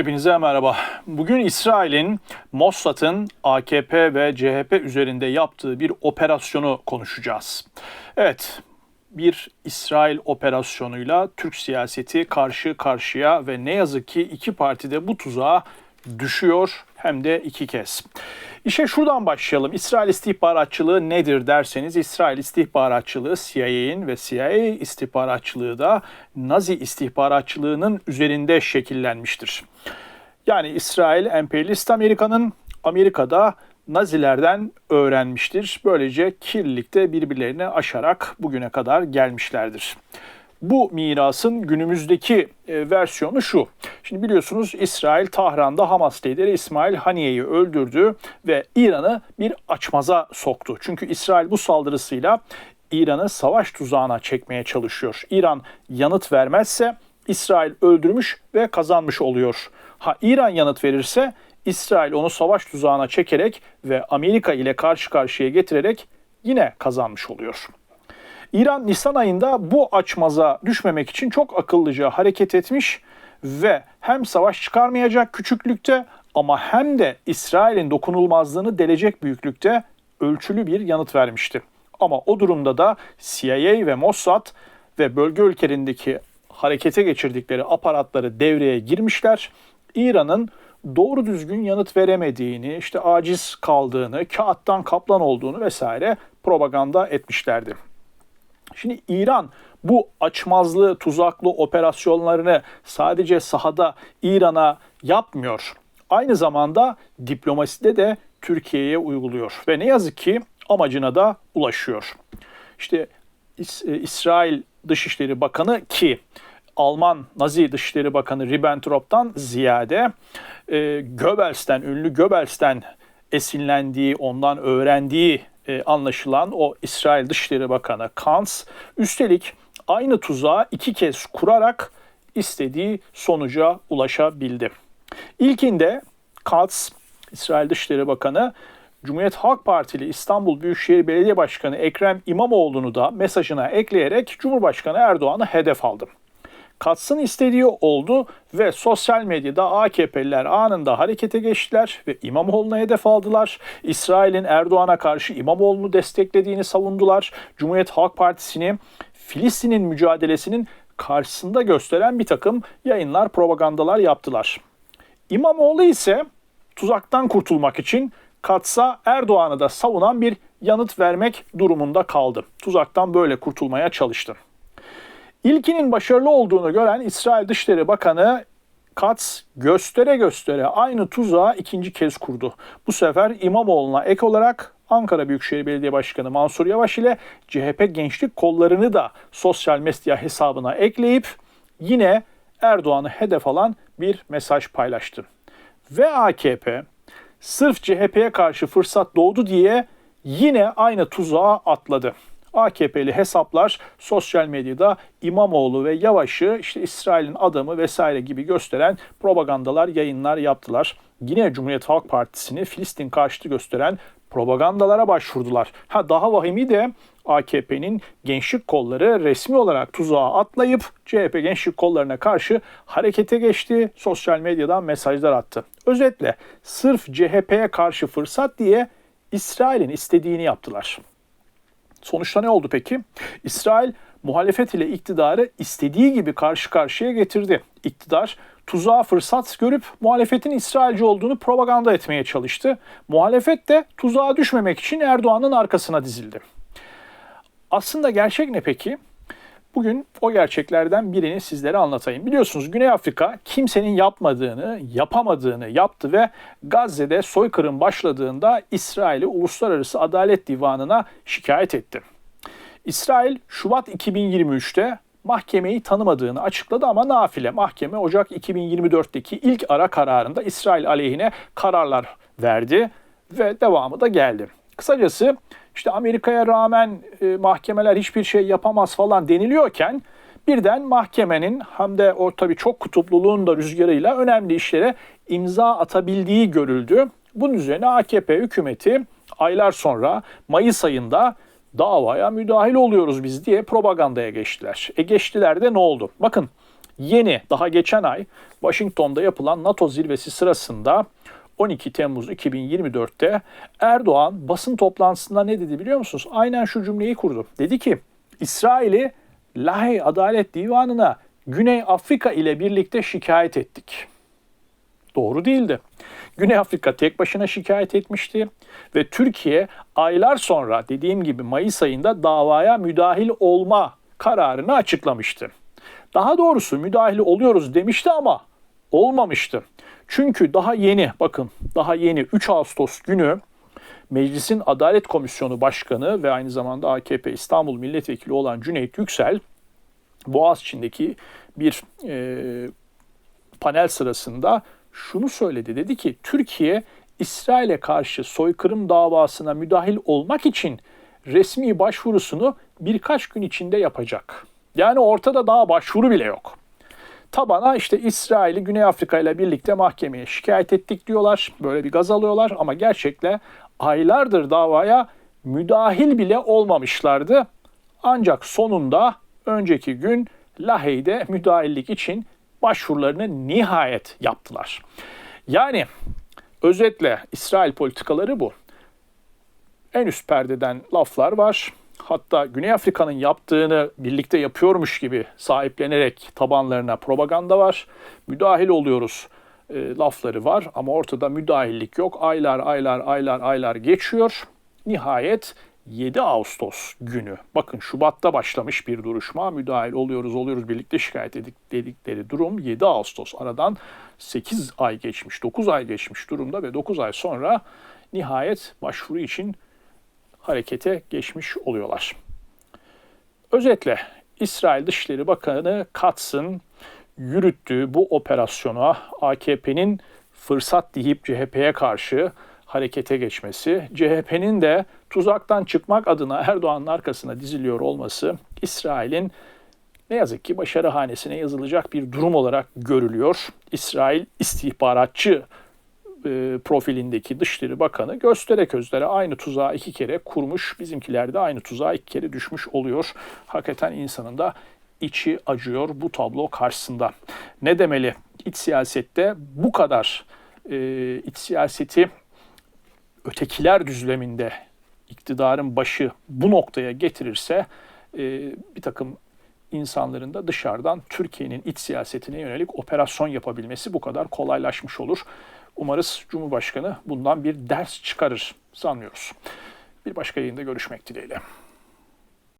Hepinize merhaba. Bugün İsrail'in Mossad'ın AKP ve CHP üzerinde yaptığı bir operasyonu konuşacağız. Evet, bir İsrail operasyonuyla Türk siyaseti karşı karşıya ve ne yazık ki iki parti de bu tuzağa düşüyor hem de iki kez. İşe şuradan başlayalım. İsrail istihbaratçılığı nedir derseniz İsrail istihbaratçılığı CIA'in ve CIA istihbaratçılığı da Nazi istihbaratçılığının üzerinde şekillenmiştir. Yani İsrail emperyalist Amerika'nın Amerika'da Nazilerden öğrenmiştir. Böylece kirlilikte birbirlerini aşarak bugüne kadar gelmişlerdir. Bu mirasın günümüzdeki e, versiyonu şu. Şimdi biliyorsunuz İsrail Tahran'da Hamas lideri İsmail Haniye'yi öldürdü ve İran'ı bir açmaza soktu. Çünkü İsrail bu saldırısıyla İran'ı savaş tuzağına çekmeye çalışıyor. İran yanıt vermezse İsrail öldürmüş ve kazanmış oluyor. Ha İran yanıt verirse İsrail onu savaş tuzağına çekerek ve Amerika ile karşı karşıya getirerek yine kazanmış oluyor. İran Nisan ayında bu açmaza düşmemek için çok akıllıca hareket etmiş ve hem savaş çıkarmayacak küçüklükte ama hem de İsrail'in dokunulmazlığını delecek büyüklükte ölçülü bir yanıt vermişti. Ama o durumda da CIA ve Mossad ve bölge ülkelerindeki harekete geçirdikleri aparatları devreye girmişler. İran'ın doğru düzgün yanıt veremediğini, işte aciz kaldığını, kağıttan kaplan olduğunu vesaire propaganda etmişlerdi. Şimdi İran bu açmazlı, tuzaklı operasyonlarını sadece sahada İran'a yapmıyor. Aynı zamanda diplomaside de Türkiye'ye uyguluyor ve ne yazık ki amacına da ulaşıyor. İşte İs- İsrail Dışişleri Bakanı ki Alman Nazi Dışişleri Bakanı Ribbentrop'tan ziyade e, Goebbels'ten, ünlü Goebbels'ten esinlendiği, ondan öğrendiği e, anlaşılan o İsrail Dışişleri Bakanı Kantz üstelik aynı tuzağı iki kez kurarak istediği sonuca ulaşabildi. İlkinde Katz, İsrail Dışişleri Bakanı, Cumhuriyet Halk Partili İstanbul Büyükşehir Belediye Başkanı Ekrem İmamoğlu'nu da mesajına ekleyerek Cumhurbaşkanı Erdoğan'ı hedef aldı. Katsın istediği oldu ve sosyal medyada AKP'liler anında harekete geçtiler ve İmamoğlu'na hedef aldılar. İsrail'in Erdoğan'a karşı İmamoğlu'nu desteklediğini savundular. Cumhuriyet Halk Partisi'ni Filistin'in mücadelesinin karşısında gösteren bir takım yayınlar, propagandalar yaptılar. İmamoğlu ise tuzaktan kurtulmak için Kats'a Erdoğan'ı da savunan bir yanıt vermek durumunda kaldı. Tuzaktan böyle kurtulmaya çalıştı. İlkinin başarılı olduğunu gören İsrail Dışişleri Bakanı Katz göstere göstere aynı tuzağı ikinci kez kurdu. Bu sefer İmamoğlu'na ek olarak Ankara Büyükşehir Belediye Başkanı Mansur Yavaş ile CHP gençlik kollarını da sosyal medya hesabına ekleyip yine Erdoğan'ı hedef alan bir mesaj paylaştı. Ve AKP sırf CHP'ye karşı fırsat doğdu diye yine aynı tuzağa atladı. AKP'li hesaplar sosyal medyada İmamoğlu ve Yavaş'ı işte İsrail'in adamı vesaire gibi gösteren propagandalar, yayınlar yaptılar. Yine Cumhuriyet Halk Partisi'ni Filistin karşıtı gösteren propagandalara başvurdular. Ha daha vahimi de AKP'nin gençlik kolları resmi olarak tuzağa atlayıp CHP gençlik kollarına karşı harekete geçti. Sosyal medyadan mesajlar attı. Özetle sırf CHP'ye karşı fırsat diye İsrail'in istediğini yaptılar. Sonuçta ne oldu peki? İsrail muhalefet ile iktidarı istediği gibi karşı karşıya getirdi. İktidar tuzağa fırsat görüp muhalefetin İsrailci olduğunu propaganda etmeye çalıştı. Muhalefet de tuzağa düşmemek için Erdoğan'ın arkasına dizildi. Aslında gerçek ne peki? Bugün o gerçeklerden birini sizlere anlatayım. Biliyorsunuz Güney Afrika kimsenin yapmadığını, yapamadığını yaptı ve Gazze'de soykırım başladığında İsrail'i Uluslararası Adalet Divanı'na şikayet etti. İsrail Şubat 2023'te mahkemeyi tanımadığını açıkladı ama nafile mahkeme Ocak 2024'teki ilk ara kararında İsrail aleyhine kararlar verdi ve devamı da geldi. Kısacası işte Amerika'ya rağmen e, mahkemeler hiçbir şey yapamaz falan deniliyorken birden mahkemenin hem de o tabii çok kutupluluğun da rüzgarıyla önemli işlere imza atabildiği görüldü. Bunun üzerine AKP hükümeti aylar sonra Mayıs ayında davaya müdahil oluyoruz biz diye propagandaya geçtiler. E geçtiler de ne oldu? Bakın yeni daha geçen ay Washington'da yapılan NATO zirvesi sırasında 12 Temmuz 2024'te Erdoğan basın toplantısında ne dedi biliyor musunuz? Aynen şu cümleyi kurdu. Dedi ki İsrail'i Lahey Adalet Divanı'na Güney Afrika ile birlikte şikayet ettik. Doğru değildi. Güney Afrika tek başına şikayet etmişti ve Türkiye aylar sonra dediğim gibi Mayıs ayında davaya müdahil olma kararını açıklamıştı. Daha doğrusu müdahil oluyoruz demişti ama olmamıştı. Çünkü daha yeni bakın daha yeni 3 Ağustos günü Meclisin Adalet Komisyonu Başkanı ve aynı zamanda AKP İstanbul Milletvekili olan Cüneyt Yüksel Boğaziçi'ndeki bir e, panel sırasında şunu söyledi. Dedi ki Türkiye İsrail'e karşı soykırım davasına müdahil olmak için resmi başvurusunu birkaç gün içinde yapacak. Yani ortada daha başvuru bile yok. Tabana işte İsrail'i Güney Afrika ile birlikte mahkemeye şikayet ettik diyorlar. Böyle bir gaz alıyorlar ama gerçekle aylardır davaya müdahil bile olmamışlardı. Ancak sonunda önceki gün Lahey'de müdahillik için başvurularını nihayet yaptılar. Yani özetle İsrail politikaları bu. En üst perdeden laflar var. Hatta Güney Afrika'nın yaptığını birlikte yapıyormuş gibi sahiplenerek tabanlarına propaganda var. Müdahil oluyoruz e, lafları var ama ortada müdahillik yok. Aylar aylar aylar aylar geçiyor. Nihayet 7 Ağustos günü bakın Şubat'ta başlamış bir duruşma müdahil oluyoruz oluyoruz birlikte şikayet edik dedikleri durum 7 Ağustos aradan 8 ay geçmiş 9 ay geçmiş durumda ve 9 ay sonra nihayet başvuru için harekete geçmiş oluyorlar. Özetle İsrail Dışişleri Bakanı Katz'ın yürüttüğü bu operasyona AKP'nin fırsat deyip CHP'ye karşı harekete geçmesi, CHP'nin de tuzaktan çıkmak adına Erdoğan'ın arkasına diziliyor olması İsrail'in ne yazık ki başarı hanesine yazılacak bir durum olarak görülüyor. İsrail istihbaratçı e, profilindeki Dışişleri Bakanı göstere közlere aynı tuzağı iki kere kurmuş. Bizimkiler de aynı tuzağa iki kere düşmüş oluyor. Hakikaten insanın da içi acıyor bu tablo karşısında. Ne demeli? İç siyasette bu kadar e, iç siyaseti ötekiler düzleminde iktidarın başı bu noktaya getirirse e, bir takım insanların da dışarıdan Türkiye'nin iç siyasetine yönelik operasyon yapabilmesi bu kadar kolaylaşmış olur. Umarız Cumhurbaşkanı bundan bir ders çıkarır sanmıyoruz. Bir başka yayında görüşmek dileğiyle.